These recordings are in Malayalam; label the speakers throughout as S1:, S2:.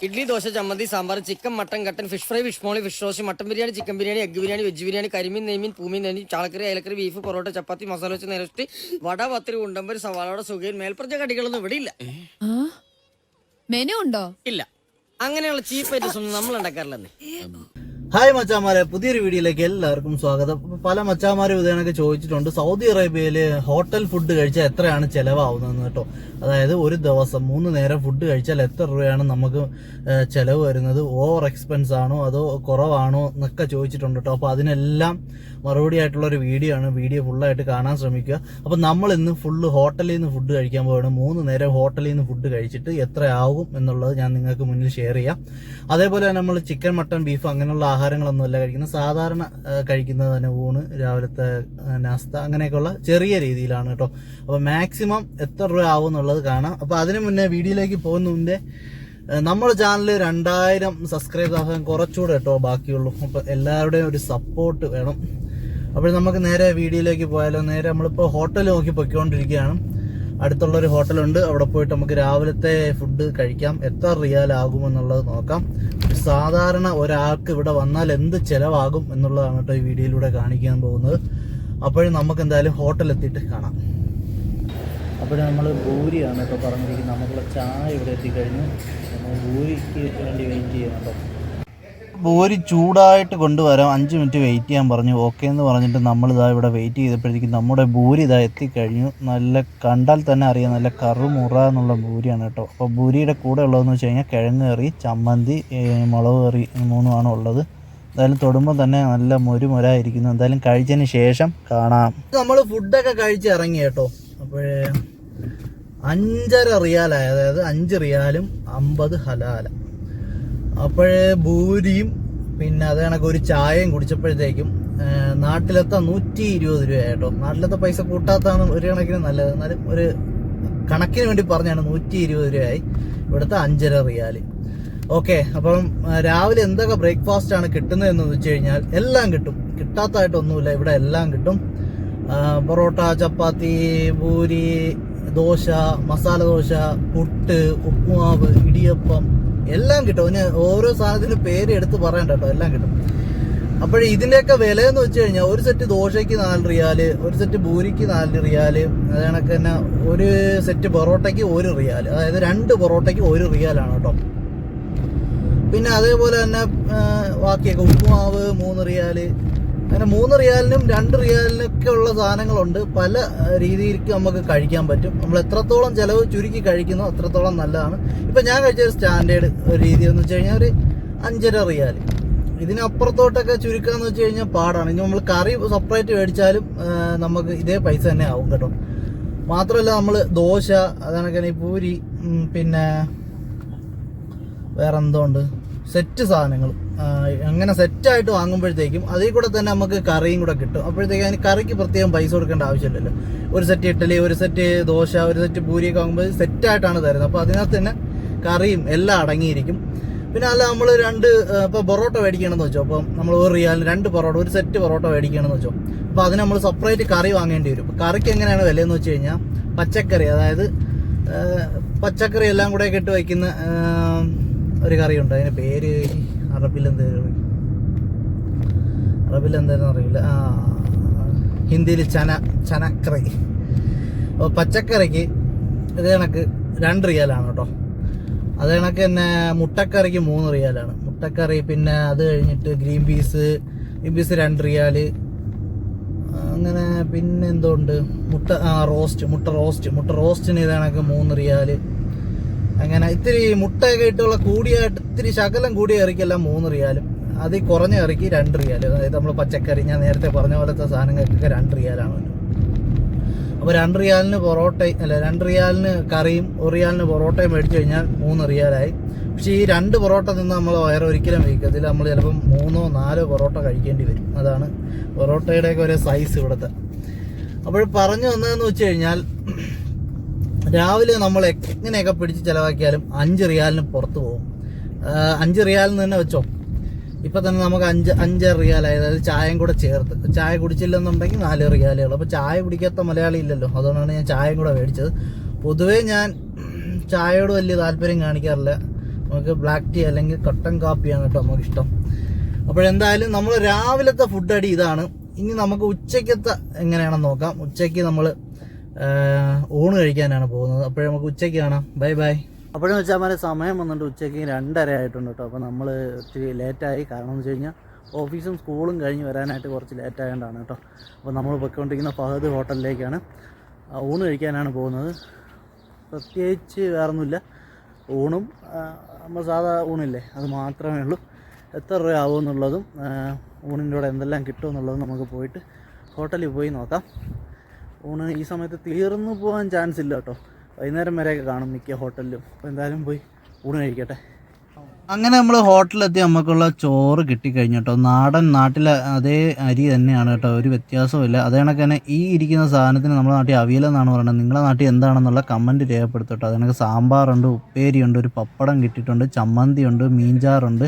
S1: ഇഡ്ലി ദോശ ചമ്മന്തി സാമ്പാർ ചിക്കൻ മട്ടൻ കട്ടൻ fish fry fish molee fish roast mutton biryani chicken biryani egg biryani veg biryani കരിമീൻ നെയ്മീൻ പൂമീൻ നെയ്മീൻ ചാളക്കറി അയലക്കറി ബീഫ് പൊറോട്ട ചപ്പാത്തി മസാല വെച്ച് നെരസ്റ്റി വട പത്തിരി ഉണ്ടമ്പര് സവാളയുടെ സുഖയിൽ മേൽപ്പറഞ്ഞ കടികളൊന്നും ഇവിടെ ഇല്ല.
S2: ആ? മെനു ഉണ്ടോ?
S1: ഇല്ല. അങ്ങനെയുള്ള ചീപ്പ് ഐറ്റംസ് ഒന്നും നമ്മൾ ഉണ്ടാക്കാറില്ലെന്നേ.
S3: ഹായ് മച്ചാമാരെ. പുതിയൊരു വീഡിയോയിലേക്ക് എല്ലാവർക്കും സ്വാഗതം. പല മച്ചാമാരും ഇതേണൊക്കെ ചോദിച്ചിട്ടുണ്ട്. സൗദി അറേബ്യയിൽ ഹോട്ടൽ ഫുഡ് കഴിച്ചാൽ എത്രയാണ് ചെലവാകുന്നത് കേട്ടോ. അതായത് ഒരു ദിവസം മൂന്ന് നേരം ഫുഡ് കഴിച്ചാൽ എത്ര രൂപയാണ് നമുക്ക് ചിലവ് വരുന്നത്? ഓവർ എക്സ്പെൻസ് ആണോ അതോ കുറവാണോ എന്നൊക്കെ ചോദിച്ചിട്ടുണ്ട് കേട്ടോ. അപ്പൊ അതിനെല്ലാം മറുപടി ആയിട്ടുള്ള ഒരു വീഡിയോ ആണ്. വീഡിയോ ഫുള്ളായിട്ട് കാണാൻ ശ്രമിക്കുക. അപ്പോൾ നമ്മൾ ഇന്ന് ഫുള്ള് ഹോട്ടലിൽ നിന്ന് ഫുഡ് കഴിക്കാൻ പോവുകയാണ്. മൂന്ന് നേരം ഹോട്ടലിൽ നിന്ന് ഫുഡ് കഴിച്ചിട്ട് എത്രയാവും എന്നുള്ളത് ഞാൻ നിങ്ങൾക്ക് മുന്നിൽ ഷെയർ ചെയ്യാം. അതേപോലെ നമ്മൾ ചിക്കൻ മട്ടൺ ബീഫ് അങ്ങനെയുള്ള ആഹാരങ്ങളൊന്നും അല്ല കഴിക്കുന്നത്. സാധാരണ കഴിക്കുന്നത് തന്നെ ഊണ് രാവിലത്തെ നാസ്ത അങ്ങനെയൊക്കെയുള്ള ചെറിയ രീതിയിലാണ് കേട്ടോ അപ്പോൾ മാക്സിമം എത്ര രൂപ ആവും എന്നുള്ളത് കാണാം. അപ്പോൾ അതിനു മുന്നേ വീഡിയോയിലേക്ക് പോകുന്ന മുന്നേ നമ്മുടെ ചാനൽ രണ്ടായിരം സബ്സ്ക്രൈബ് ആകാൻ കുറച്ചുകൂടെ കേട്ടോ ബാക്കിയുള്ളൂ. അപ്പോൾ എല്ലാവരുടെയും ഒരു സപ്പോർട്ട് വേണം. അപ്പോൾ നമുക്ക് നേരെ വീഡിയോയിലേക്ക് പോയാലോ? നേരെ നമ്മളിപ്പോൾ ഹോട്ടൽ നോക്കി പൊയ്ക്കൊണ്ടിരിക്കുകയാണ്. അടുത്തുള്ള ഒരു ഹോട്ടലുണ്ട് അവിടെ പോയിട്ട് നമുക്ക് രാവിലത്തെ ഫുഡ് കഴിക്കാം. എത്ര എന്നുള്ളത് നോക്കാം. സാധാരണ ഒരാൾക്ക് ഇവിടെ വന്നാൽ എന്ത് ചിലവാകും എന്നുള്ളതാണ് കേട്ടോ ഈ വീഡിയോയിലൂടെ കാണിക്കാൻ പോകുന്നത്. അപ്പോഴും നമുക്ക് എന്തായാലും ഹോട്ടൽ എത്തിയിട്ട് കാണാം. അപ്പോൾ നമ്മൾ ഭൂരിയാണ് ഇപ്പോൾ പറഞ്ഞിരിക്കുന്നത്. നമുക്കുള്ള ചായ ഇവിടെ എത്തിക്കഴിഞ്ഞു. നമ്മൾ ഭൂരിക്ക് വേണ്ടി വെയിറ്റ് ചെയ്യണം കേട്ടോ. ഭൂരി ചൂടായിട്ട് കൊണ്ടുവരാം. അഞ്ച് മിനിറ്റ് വെയിറ്റ് ചെയ്യാൻ പറഞ്ഞു. ഓക്കെ എന്ന് പറഞ്ഞിട്ട് നമ്മൾ ഇതാ ഇവിടെ വെയിറ്റ് ചെയ്തപ്പോഴത്തേക്കും നമ്മുടെ ഭൂരി ഇതാ എത്തിക്കഴിഞ്ഞു. നല്ല കണ്ടാൽ തന്നെ അറിയാം. നല്ല കറുമുറ എന്നുള്ള ഭൂരിയാണ് കേട്ടോ. അപ്പോൾ ഭൂരിയുടെ കൂടെ ഉള്ളതെന്ന് വെച്ച് കഴിഞ്ഞാൽ കിഴങ്ങ് കറി ചമ്മന്തി മുളക് കറി മൂന്നുമാണ് ഉള്ളത്. എന്തായാലും തൊടുമ്പോൾ തന്നെ നല്ല മുരുമുരായിരിക്കുന്നു. എന്തായാലും കഴിച്ചതിന് ശേഷം കാണാം. നമ്മൾ ഫുഡൊക്കെ കഴിച്ച് ഇറങ്ങി കേട്ടോ. അപ്പോഴേ അഞ്ചര റിയാലായി. അതായത് അഞ്ച് റിയാലും അമ്പത് ഹലാല. അപ്പോഴേ ഭൂരിയും പിന്നെ അത് കണക്ക് ഒരു ചായയും കുടിച്ചപ്പോഴത്തേക്കും നാട്ടിലെത്ത നൂറ്റി ഇരുപത് രൂപ കേട്ടോ. നാട്ടിലത്തെ പൈസ കൂട്ടാത്താണ് ഒരു കണക്കിന് നല്ലത്. എന്നാലും ഒരു കണക്കിന് വേണ്ടി പറഞ്ഞാണ് നൂറ്റി ഇരുപത് രൂപയായി ഇവിടുത്തെ അഞ്ചര റിയാൽ. ഓക്കെ അപ്പം രാവിലെ എന്തൊക്കെ ബ്രേക്ക്ഫാസ്റ്റ് ആണ് കിട്ടുന്നതെന്ന് വെച്ച് കഴിഞ്ഞാൽ എല്ലാം കിട്ടും. കിട്ടാത്തതായിട്ടൊന്നുമില്ല ഇവിടെ എല്ലാം കിട്ടും. പൊറോട്ട ചപ്പാത്തി പൂരി ദോശ മസാല ദോശ പുട്ട് ഉപ്പുമാവ് ഇടിയപ്പം എല്ലാം കിട്ടും. ഇനി ഓരോ സാധനത്തിന് പേര് എടുത്ത് പറയണ്ട കേട്ടോ എല്ലാം കിട്ടും. അപ്പോൾ ഇതിന്റെയൊക്കെ വില എന്ന് വെച്ച് കഴിഞ്ഞാൽ ഒരു സെറ്റ് ദോശയ്ക്ക് നാല് റിയാൽ ഒരു സെറ്റ് ബൂരിക്ക് നാല് റിയാൽ അത് കണക്ക് തന്നെ ഒരു സെറ്റ് പൊറോട്ടയ്ക്ക് ഒരു റിയാൽ അതായത് രണ്ട് പൊറോട്ടയ്ക്ക് ഒരു റിയാലാണ് കേട്ടോ. പിന്നെ അതേപോലെ തന്നെ ബാക്കിയൊക്കെ ഉപ്പുമാവ് മൂന്ന് റിയാൽ അങ്ങനെ മൂന്ന് റിയാലിനും രണ്ട് റിയാലിനൊക്കെ ഉള്ള സാധനങ്ങളുണ്ട്. പല രീതിയിലേക്കും നമുക്ക് കഴിക്കാൻ പറ്റും. നമ്മൾ എത്രത്തോളം ചിലവ് ചുരുക്കി കഴിക്കുന്നു അത്രത്തോളം നല്ലതാണ്. ഇപ്പം ഞാൻ കഴിച്ച ഒരു സ്റ്റാൻഡേർഡ് ഒരു രീതി എന്ന് വെച്ച് കഴിഞ്ഞാൽ ഒരു അഞ്ചര റിയാൽ ഇതിനപ്പുറത്തോട്ടൊക്കെ ചുരുക്കാന്ന് വെച്ച് കഴിഞ്ഞാൽ പാടാണ്. ഇനി നമ്മൾ കറി സെപ്പറേറ്റ് മേടിച്ചാലും നമുക്ക് ഇതേ പൈസ തന്നെ ആവും കേട്ടോ. മാത്രമല്ല നമ്മൾ ദോശ അതാണ് ഈ പൂരി പിന്നെ വേറെ എന്തോണ്ട് സെറ്റ് സാധനങ്ങൾ അങ്ങനെ സെറ്റായിട്ട് വാങ്ങുമ്പോഴത്തേക്കും അതിൽ കൂടെ തന്നെ നമുക്ക് കറിയും കൂടെ കിട്ടും. അപ്പോഴത്തേക്കും അതിന് കറിക്ക് പ്രത്യേകം പൈസ കൊടുക്കേണ്ട ആവശ്യമില്ലല്ലോ. ഒരു സെറ്റ് ഇഡ്ഡലി ഒരു സെറ്റ് ദോശ ഒരു സെറ്റ് പൂരിയൊക്കെ വാങ്ങുമ്പോൾ സെറ്റായിട്ടാണ് തരുന്നത്. അപ്പോൾ അതിനകത്ത് തന്നെ കറിയും എല്ലാം അടങ്ങിയിരിക്കും. പിന്നെ അല്ല നമ്മൾ രണ്ട് ഇപ്പോൾ പൊറോട്ട മേടിക്കണമെന്ന് വെച്ചോ? അപ്പം നമ്മൾ ഒരു റിയാലിന് രണ്ട് പൊറോട്ട ഒരു സെറ്റ് പൊറോട്ട മേടിക്കണമെന്ന് വെച്ചോ? അപ്പോൾ അതിന് നമ്മൾ സെപ്പറേറ്റ് കറി വാങ്ങേണ്ടി വരും. അപ്പോൾ കറിക്ക് എങ്ങനെയാണ് വിലയെന്ന് വെച്ച് കഴിഞ്ഞാൽ പച്ചക്കറി അതായത് പച്ചക്കറി എല്ലാം കൂടെ കെട്ട് വയ്ക്കുന്ന ഒരു കറിയുണ്ട്. അതിന് പേര് അറബിൽ എന്തായാലും അറബിൽ അറിയില്ല. ആ ഹിന്ദിയിൽ ചന ചനക്കറി. അപ്പോൾ പച്ചക്കറിക്ക് ഇത് കണക്ക് രണ്ട് റിയാലാണ് കേട്ടോ. അത് കണക്ക് തന്നെ മുട്ടക്കറിക്ക് മൂന്ന് റിയാലാണ്. മുട്ടക്കറി പിന്നെ അത് കഴിഞ്ഞിട്ട് ഗ്രീൻ പീസ് ഗ്രീൻ പീസ് രണ്ട് റിയാൽ. അങ്ങനെ പിന്നെ എന്തുണ്ട് മുട്ട ആ റോസ്റ്റ് മുട്ട റോസ്റ്റ്. മുട്ട റോസ്റ്റിന് ഇത് കണക്ക് മൂന്ന് റിയാൽ. അങ്ങനെ ഇത്തിരി മുട്ടയൊക്കെ ഇട്ടുള്ള കൂടിയായിട്ട് ഇത്തിരി ശകലം കൂടിയ ഇറക്കിയല്ല മൂന്ന് റിയാലും. അത് കുറഞ്ഞ ഇറക്കി രണ്ട് റിയാലും. അതായത് നമ്മൾ പച്ചക്കറി ഞാൻ നേരത്തെ പറഞ്ഞ പോലത്തെ സാധനങ്ങൾക്കൊക്കെ രണ്ട് റിയാലാണ്. അപ്പോൾ രണ്ട് റിയാലിന് പൊറോട്ട അല്ല രണ്ട് റിയാലിന് കറിയും ഒരു റിയാലിന് പൊറോട്ടയും മേടിച്ചു കഴിഞ്ഞാൽ മൂന്ന് റിയാലായി. പക്ഷേ ഈ രണ്ട് പൊറോട്ട നിന്ന് നമ്മൾ വയറ് ഒരിക്കലും വയ്ക്കത്തില്ല നമ്മൾ ചിലപ്പം മൂന്നോ നാലോ പൊറോട്ട കഴിക്കേണ്ടി വരും. അതാണ് പൊറോട്ടയുടെയൊക്കെ ഒരു സൈസ് ഇവിടുത്തെ. അപ്പോൾ പറഞ്ഞു വന്നതെന്ന് വെച്ച് കഴിഞ്ഞാൽ രാവിലെ നമ്മൾ എങ്ങനെയൊക്കെ പിടിച്ച് ചിലവാക്കിയാലും അഞ്ച് റിയാലിന് പുറത്ത് പോകും. അഞ്ച് റിയാലിന് തന്നെ വെച്ചോ. ഇപ്പം തന്നെ നമുക്ക് അഞ്ച് അഞ്ച് റിയാലായി അതായത് ചായയും കൂടെ ചേർത്ത്. ചായ കുടിച്ചില്ലെന്നുണ്ടെങ്കിൽ നാല് റിയാലുകൾ അപ്പോൾ ചായ കുടിക്കാത്ത മലയാളി ഇല്ലല്ലോ. അതുകൊണ്ടാണ് ഞാൻ ചായയും കൂടെ മേടിച്ചത്. പൊതുവേ ഞാൻ ചായയോട് വലിയ താല്പര്യം കാണിക്കാറില്ല. നമുക്ക് ബ്ലാക്ക് ടീ അല്ലെങ്കിൽ കട്ടൻ കാപ്പിയാണ് കേട്ടോ നമുക്ക് ഇഷ്ടം അപ്പോഴെന്തായാലും നമ്മൾ രാവിലത്തെ ഫുഡ് അടി ഇതാണ്. ഇനി നമുക്ക് ഉച്ചയ്ക്കത്തെ എങ്ങനെയാണെന്ന് നോക്കാം. ഉച്ചയ്ക്ക് നമ്മൾ ഊണ് കഴിക്കാനാണ് പോകുന്നത്. അപ്പോഴേ നമുക്ക് ഉച്ചയ്ക്ക് കാണാം. Bye bye. അപ്പോഴെന്ന് വെച്ചാൽ മാരെ സമയം വന്നിട്ട് ഉച്ചയ്ക്ക് രണ്ടര ആയിട്ടുണ്ട് കേട്ടോ അപ്പോൾ നമ്മൾ ഒത്തിരി ലേറ്റായി കാരണം എന്ന് വെച്ച് കഴിഞ്ഞാൽ ഓഫീസും സ്കൂളും കഴിഞ്ഞ് വരാനായിട്ട് കുറച്ച് ലേറ്റ് ആയതുകൊണ്ടാണ് കേട്ടോ. അപ്പോൾ നമ്മൾ പൊയ്ക്കൊണ്ടിരിക്കുന്ന ഫഹദ് ഹോട്ടലിലേക്കാണ്. ഊണ് കഴിക്കാനാണ് പോകുന്നത്. പ്രത്യേകിച്ച് വേറൊന്നുമില്ല. ഊണും നമ്മൾ സാധാ ഊണില്ലേ? അത് മാത്രമേ ഉള്ളൂ. എത്ര രൂപ ആവുമെന്നുള്ളതും ആ, ഊണിന്റെ കൂടെ എന്തെല്ലാം കിട്ടുമെന്നുള്ളതും നമുക്ക് പോയിട്ട് ഹോട്ടലിൽ പോയി നോക്കാം. ഊണ് ഈ സമയത്ത് തീർന്നു പോകാൻ ചാൻസ് ഇല്ല കേട്ടോ വൈകുന്നേരം വരെയൊക്കെ കാണും മിക്ക ഹോട്ടലിലും. അപ്പോൾ എന്തായാലും പോയി ഊണ് കഴിക്കട്ടെ. അങ്ങനെ നമ്മൾ ഹോട്ടലിലെത്തി നമുക്കുള്ള ചോറ് കിട്ടിക്കഴിഞ്ഞു കേട്ടോ നാടൻ നാട്ടിലെ അതേ അരി തന്നെയാണ് കേട്ടോ ഒരു വ്യത്യാസമില്ല അതേ കണക്ക് തന്നെ ഈ ഇരിക്കുന്ന സാധനത്തിന് നമ്മുടെ നാട്ടിൽ അവിയലെന്നാണ് പറയുന്നത്. നിങ്ങളുടെ നാട്ടിൽ എന്താണെന്നുള്ള കമന്റ് രേഖപ്പെടുത്തട്ടോ അതിനൊക്കെ സാമ്പാറുണ്ട് ഉപ്പേരിയുണ്ട് ഒരു പപ്പടം കിട്ടിയിട്ടുണ്ട് ചമ്മന്തിയുണ്ട് മീൻചാറുണ്ട്.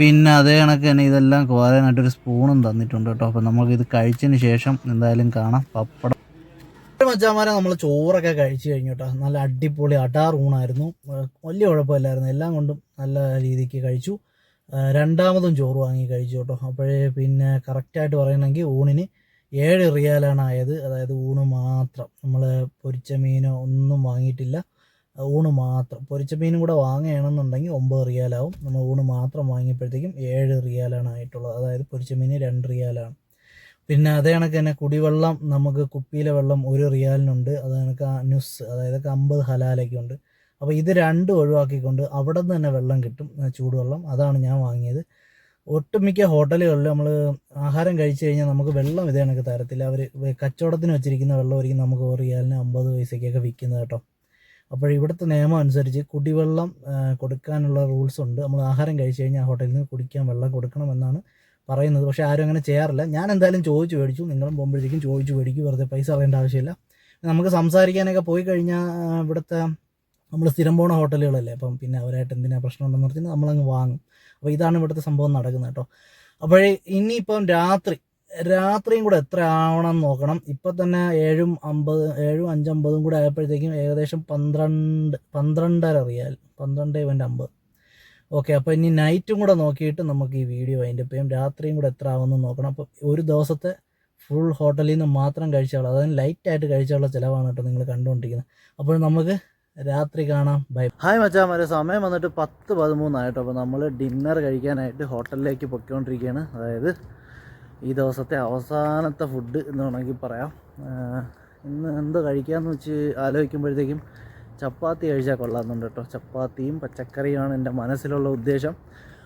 S3: പിന്നെ അതേ കണക്ക് തന്നെ ഇതെല്ലാം കോരാനായിട്ട് ഒരു സ്പൂണും തന്നിട്ടുണ്ട് കേട്ടോ. അപ്പോൾ നമുക്ക് ഇത് കഴിച്ചതിന് ശേഷം എന്തായാലും കാണാം. പപ്പടം. മച്ചാമാരെ നമ്മൾ ചോറൊക്കെ കഴിച്ചു കഴിഞ്ഞു കേട്ടോ. നല്ല അടിപൊളി അടാർ ഊണായിരുന്നു. വലിയ കുഴപ്പമില്ലായിരുന്നു. എല്ലാം കൊണ്ടും നല്ല രീതിക്ക് കഴിച്ചു. രണ്ടാമതും ചോറ് വാങ്ങി കഴിച്ചു കേട്ടോ. അപ്പോഴേ പിന്നെ കറക്റ്റായിട്ട് പറയണമെങ്കിൽ ഊണിന് ഏഴ് റിയാലാണ് ആയത്. അതായത് ഊണ് മാത്രം. നമ്മൾ പൊരിച്ച മീനോ ഒന്നും വാങ്ങിയിട്ടില്ല. ഊണ് മാത്രം. പൊരിച്ച മീനും കൂടെ വാങ്ങുകയാണെന്നുണ്ടെങ്കിൽ ഒമ്പത് റിയാലാവും. നമ്മൾ ഊണ് മാത്രം വാങ്ങിയപ്പോഴത്തേക്കും ഏഴ് റിയാലാണ് ആയിട്ടുള്ളത്. അതായത് പൊരിച്ച മീൻ രണ്ട് റിയാലാണ്. പിന്നെ അതേ കണക്ക് തന്നെ കുടിവെള്ളം നമുക്ക് കുപ്പിയിലെ വെള്ളം ഒരു റിയാലിനുണ്ട്. അത് കണക്ക് നുസ് അതായത് അമ്പത് ഹലാലൊക്കെയുണ്ട്. അപ്പോൾ ഇത് രണ്ടും ഒഴിവാക്കിക്കൊണ്ട് അവിടെ നിന്ന് തന്നെ വെള്ളം കിട്ടും. ചൂടുവെള്ളം. അതാണ് ഞാൻ വാങ്ങിയത്. ഒട്ടുമിക്ക ഹോട്ടലുകളിൽ നമ്മൾ ആഹാരം കഴിച്ചു കഴിഞ്ഞാൽ നമുക്ക് വെള്ളം ഇതേ കണക്ക് തരത്തില്ല. അവർ കച്ചവടത്തിന് വെച്ചിരിക്കുന്ന വെള്ളമായിരിക്കും നമുക്ക് ഒരു റിയാലിന് അമ്പത് പൈസയ്ക്കൊക്കെ വിൽക്കുന്നത് കേട്ടോ. അപ്പോൾ ഇവിടുത്തെ നിയമം അനുസരിച്ച് കുടിവെള്ളം കൊടുക്കാനുള്ള റൂൾസ് ഉണ്ട്. നമ്മൾ ആഹാരം കഴിച്ചു കഴിഞ്ഞാൽ ഹോട്ടലിൽ നിന്ന് കുടിക്കാൻ വെള്ളം കൊടുക്കണമെന്നാണ് പറയുന്നത്. പക്ഷേ ആരും അങ്ങനെ ചെയ്യാറില്ല. ഞാൻ എന്തായാലും ചോദിച്ചു മേടിച്ചു. നിങ്ങളും പോകുമ്പോഴത്തേക്കും ചോദിച്ചു മേടിക്കും. വെറുതെ പൈസ അറിയേണ്ട ആവശ്യമില്ല. നമുക്ക് സംസാരിക്കാനൊക്കെ പോയി കഴിഞ്ഞാൽ ഇവിടുത്തെ നമ്മൾ സ്ഥിരം പോണ ഹോട്ടലുകളല്ലേ അപ്പം പിന്നെ അവരായിട്ട് എന്തിനാ പ്രശ്നം ഉണ്ടെന്ന് പറഞ്ഞാൽ നമ്മളങ്ങ് വാങ്ങും. അപ്പോൾ ഇതാണ് ഇവിടുത്തെ സംഭവം നടക്കുന്നത് കേട്ടോ. അപ്പോഴേ ഇനിയിപ്പം രാത്രി രാത്രിയും കൂടെ എത്ര ആവണം നോക്കണം. ഇപ്പം തന്നെ ഏഴും അമ്പത് ഏഴും അഞ്ചമ്പതും കൂടെ ആയപ്പോഴത്തേക്കും ഏകദേശം പന്ത്രണ്ട് പന്ത്രണ്ടര റിയാൽ. പന്ത്രണ്ട് ഇവന്റെ അമ്പത്. ഓക്കെ അപ്പോൾ ഇനി നൈറ്റും കൂടെ നോക്കിയിട്ട് നമുക്ക് ഈ വീഡിയോ അതിന്റെ ഇപ്പം രാത്രിയും കൂടെ എത്ര ആവുമെന്ന് നോക്കണം. അപ്പോൾ ഒരു ദിവസത്തെ ഫുൾ ഹോട്ടലിൽ നിന്ന് മാത്രം കഴിച്ചാൽ അതായത് ലൈറ്റായിട്ട് കഴിച്ചാലുള്ള ചിലവാണ് കേട്ടോ നിങ്ങൾ കണ്ടുകൊണ്ടിരിക്കുന്നത്. അപ്പോൾ നമുക്ക് രാത്രി കാണാം. ബൈ ഹായ് മച്ചാമാരെ സമയം വന്നിട്ട് പത്ത് പതിമൂന്നായിട്ടോ അപ്പോൾ നമ്മൾ ഡിന്നർ കഴിക്കാനായിട്ട് ഹോട്ടലിലേക്ക് പൊയ്ക്കൊണ്ടിരിക്കുകയാണ്. അതായത് ഈ ദിവസത്തെ അവസാനത്തെ ഫുഡ് എന്ന് വേണമെങ്കിൽ പറയാം. ഇന്ന് എന്ത് കഴിക്കാമെന്ന് വെച്ച് ആലോചിക്കുമ്പോഴത്തേക്കും ചപ്പാത്തി കഴിച്ചാൽ കൊള്ളാമെന്നുണ്ട് കേട്ടോ. ചപ്പാത്തിയും പച്ചക്കറിയുമാണ് എന്റെ മനസ്സിലുള്ള ഉദ്ദേശം.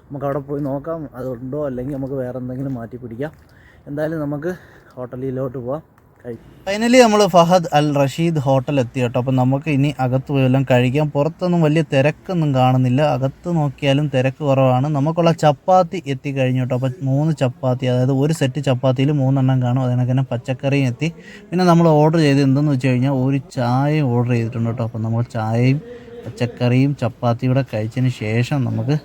S3: നമുക്ക് അവിടെ പോയി നോക്കാം അതുണ്ടോ അല്ലെങ്കിൽ നമുക്ക് വേറെ എന്തെങ്കിലും മാറ്റി പിടിക്കാം. എന്തായാലും നമുക്ക് ഹോട്ടലിലോട്ട് പോവാം. ഫൈനലി നമ്മൾ ഫഹദ് അൽ റഷീദ് ഹോട്ടൽ എത്തി കേട്ടോ അപ്പം നമുക്ക് ഇനി അകത്ത് പോയെല്ലാം കഴിക്കാം. പുറത്തൊന്നും വലിയ തിരക്കൊന്നും കാണുന്നില്ല. അകത്ത് നോക്കിയാലും തിരക്ക് കുറവാണ്. നമുക്കുള്ള ചപ്പാത്തി എത്തി കഴിഞ്ഞു കേട്ടോ അപ്പം മൂന്ന് ചപ്പാത്തി അതായത് ഒരു സെറ്റ് ചപ്പാത്തിയിൽ മൂന്നെണ്ണം കാണും. അതിനൊക്കെ തന്നെ പച്ചക്കറിയും എത്തി. പിന്നെ നമ്മൾ ഓർഡർ ചെയ്ത് എന്തെന്ന് വെച്ച് കഴിഞ്ഞാൽ ഒരു ചായയും ഓർഡർ ചെയ്തിട്ടുണ്ട് കേട്ടോ. അപ്പം നമ്മൾ ചായയും പച്ചക്കറിയും ചപ്പാത്തിയും കൂടെ കഴിച്ചതിന് ശേഷം നമുക്ക്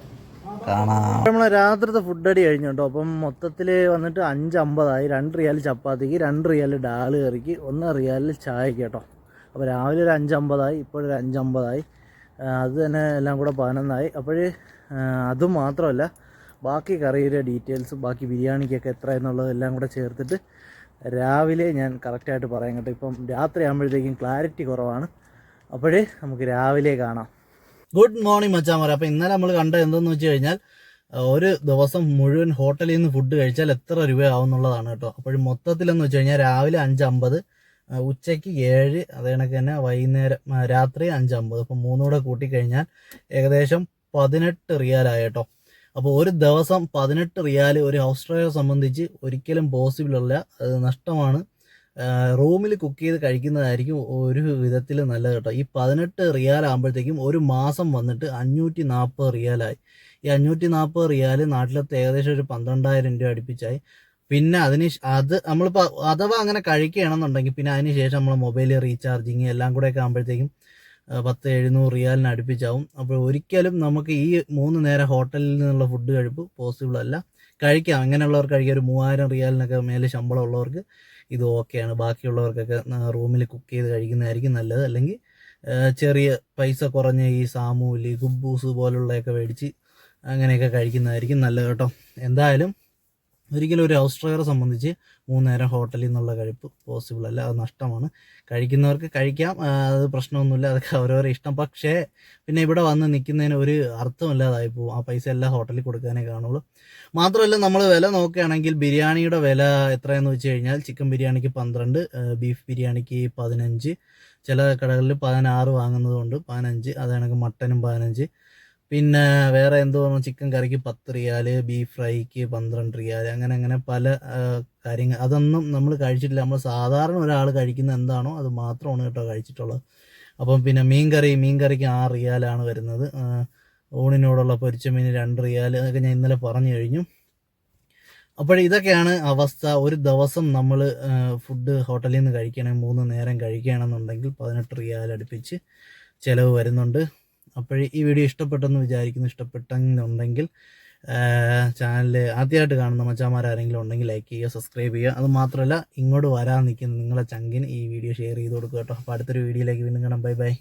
S3: കാണാം. നമ്മൾ രാത്രിത്തെ ഫുഡ് അടി കഴിഞ്ഞു കേട്ടോ അപ്പം മൊത്തത്തിൽ വന്നിട്ട് അഞ്ച് അമ്പതായി രണ്ട് റിയാൽ ചപ്പാത്തിക്ക് രണ്ട് റിയാൽ ഡാൽ കറിക്ക് ഒന്ന് റിയാൽ ചായക്ക് കേട്ടോ. അപ്പോൾ രാവിലെ ഒരു അഞ്ചമ്പതായി ഇപ്പോഴൊരു അഞ്ചമ്പതായി. അത് തന്നെ എല്ലാം കൂടെ പതിനൊന്നായി. അപ്പോൾ അതും മാത്രമല്ല ബാക്കി കറിയുടെ ഡീറ്റെയിൽസ് ബാക്കി ബിരിയാണിക്കൊക്കെ എത്ര എന്നുള്ളത് എല്ലാം കൂടെ ചേർത്തിട്ട് രാവിലെ ഞാൻ കറക്റ്റായിട്ട് പറയാം കേട്ടോ. ഇപ്പം രാത്രി ആകുമ്പോഴത്തേക്കും ക്ലാരിറ്റി കുറവാണ്. അപ്പോഴേ നമുക്ക് രാവിലെ കാണാം. ഗുഡ് മോർണിംഗ് മച്ചാമാരെ അപ്പോൾ ഇന്നലെ നമ്മൾ കണ്ട എന്തെന്ന് വെച്ച് കഴിഞ്ഞാൽ ഒരു ദിവസം മുഴുവൻ ഹോട്ടലിൽ നിന്ന് ഫുഡ് കഴിച്ചാൽ എത്ര രൂപയാവും എന്നുള്ളതാണ് കേട്ടോ. അപ്പോൾ മൊത്തത്തിലെന്ന് വെച്ച് കഴിഞ്ഞാൽ രാവിലെ അഞ്ചമ്പത് ഉച്ചയ്ക്ക് ഏഴ് അതേ കണക്ക് തന്നെ വൈകുന്നേരം രാത്രി അഞ്ചമ്പത്. അപ്പോൾ മൂന്നുകൂടെ കൂട്ടിക്കഴിഞ്ഞാൽ ഏകദേശം പതിനെട്ട് റിയാലായി കേട്ടോ. അപ്പോൾ ഒരു ദിവസം പതിനെട്ട് റിയാൽ ഒരു ഹൗസ് ഡ്രൈവറെ സംബന്ധിച്ച് ഒരിക്കലും പോസിബിൾ അല്ല. അത് നഷ്ടമാണ്. റൂമിൽ കുക്ക് ചെയ്ത് കഴിക്കുന്നതായിരിക്കും ഒരു വിധത്തിൽ നല്ലത് കേട്ടോ. ഈ പതിനെട്ട് റിയാൽ ആകുമ്പോഴത്തേക്കും ഒരു മാസം വന്നിട്ട് അഞ്ഞൂറ്റി നാൽപ്പത് റിയാലായി. ഈ അഞ്ഞൂറ്റി നാൽപ്പത് റിയാൽ നാട്ടിലത്തെ ഏകദേശം ഒരു പന്ത്രണ്ടായിരം രൂപ അടുപ്പിച്ചായി. പിന്നെ അതിന് അത് നമ്മളിപ്പോൾ അഥവാ അങ്ങനെ കഴിക്കുകയാണെന്നുണ്ടെങ്കിൽ പിന്നെ അതിന് ശേഷം നമ്മൾ മൊബൈൽ റീചാർജിങ് എല്ലാം കൂടെയൊക്കെ ആകുമ്പോഴത്തേക്കും ആ, പത്ത് എഴുന്നൂറ് റിയാലിന് അടുപ്പിച്ചാവും. അപ്പോൾ ഒരിക്കലും നമുക്ക് ഈ മൂന്ന് നേരം ഹോട്ടലിൽ നിന്നുള്ള ഫുഡ് കഴിപ്പ് പോസിബിൾ അല്ല. കഴിക്കാം. അങ്ങനെയുള്ളവർക്ക് കഴിക്കാം. ഒരു മൂവായിരം റിയാലിനൊക്കെ മേലെ ശമ്പളം ഉള്ളവർക്ക് ഇത് ഓക്കെയാണ്. ബാക്കിയുള്ളവർക്കൊക്കെ റൂമിൽ കുക്ക് ചെയ്ത് കഴിക്കുന്നതായിരിക്കും നല്ലത്. അല്ലെങ്കിൽ ചെറിയ പൈസ കുറഞ്ഞ ഈ സാമൂലി കുബൂസ് പോലുള്ളതൊക്കെ മേടിച്ച് അങ്ങനെയൊക്കെ കഴിക്കുന്നതായിരിക്കും നല്ലത് കേട്ടോ. എന്തായാലും ഒരിക്കലും ഒരു ഹൗസ് ഡ്രൈവറെ സംബന്ധിച്ച് മൂന്ന് നേരം ഹോട്ടലിൽ നിന്നുള്ള കഴിപ്പ് പോസിബിൾ അല്ല. അത് നഷ്ടമാണ്. കഴിക്കുന്നവർക്ക് കഴിക്കാം. അത് പ്രശ്നമൊന്നുമില്ല. അതൊക്കെ അവരവരെ ഇഷ്ടം. പക്ഷേ പിന്നെ ഇവിടെ വന്ന് നിൽക്കുന്നതിന് ഒരു അർത്ഥമില്ലാതായി പോകും. ആ പൈസ എല്ലാം ഹോട്ടലിൽ കൊടുക്കാനേ കാണുള്ളൂ. മാത്രമല്ല നമ്മൾ വില നോക്കുകയാണെങ്കിൽ ബിരിയാണിയുടെ വില എത്രയെന്ന് വെച്ച് കഴിഞ്ഞാൽ ചിക്കൻ ബിരിയാണിക്ക് പന്ത്രണ്ട് ബീഫ് ബിരിയാണിക്ക് പതിനഞ്ച് ചില കടകളിൽ പതിനാറ് വാങ്ങുന്നതുകൊണ്ട് പതിനഞ്ച് അത് കണക്ക് മട്ടനും പതിനഞ്ച്. പിന്നെ വേറെ എന്തോ ചിക്കൻ കറിക്ക് പത്ത് റിയാൽ ബീഫ് ഫ്രൈക്ക് പന്ത്രണ്ട് റിയാൽ അങ്ങനെ അങ്ങനെ പല കാര്യങ്ങൾ അതൊന്നും നമ്മൾ കഴിച്ചിട്ടില്ല. നമ്മൾ സാധാരണ ഒരാൾ കഴിക്കുന്ന എന്താണോ അത് മാത്രമാണ് കേട്ടോ കഴിച്ചിട്ടുള്ളത്. അപ്പം പിന്നെ മീൻ കറി മീൻ കറിക്ക് ആറ് റിയാലാണ് വരുന്നത്. ഊണിനോടുള്ള പൊരിച്ച മീൻ രണ്ട് റിയാൽ അതൊക്കെ ഞാൻ ഇന്നലെ പറഞ്ഞു കഴിഞ്ഞു. അപ്പോൾ ഇതൊക്കെയാണ് അവസ്ഥ. ഒരു ദിവസം നമ്മൾ ഫുഡ് ഹോട്ടലിൽ നിന്ന് കഴിക്കണമെങ്കിൽ മൂന്ന് നേരം കഴിക്കുകയാണെന്നുണ്ടെങ്കിൽ പതിനെട്ട് റിയാൽ അടുപ്പിച്ച് ചിലവ് വരുന്നുണ്ട്. അപ്പോൾ ഈ വീഡിയോ ഇഷ്ടപ്പെട്ടെന്ന് വിചാരിക്കുന്നു ഇഷ്ടപ്പെട്ടെന്നുണ്ടെങ്കിൽ ചാനൽ ആദ്യമായിട്ട് കാണുന്ന മച്ചാമാരാരെങ്കിലും ഉണ്ടെങ്കിൽ ലൈക്ക് ചെയ്യുക സബ്സ്ക്രൈബ് ചെയ്യുക. അത് മാത്രമല്ല ഇങ്ങോട്ട് വരാൻ നിൽക്കുന്ന നിങ്ങളെ ചങ്കിന് ഈ വീഡിയോ ഷെയർ ചെയ്ത് കൊടുക്കുക കേട്ടോ. അപ്പോൾ അടുത്തൊരു വീഡിയോയിലേക്ക് വീണ്ടും കാണാം. Bye by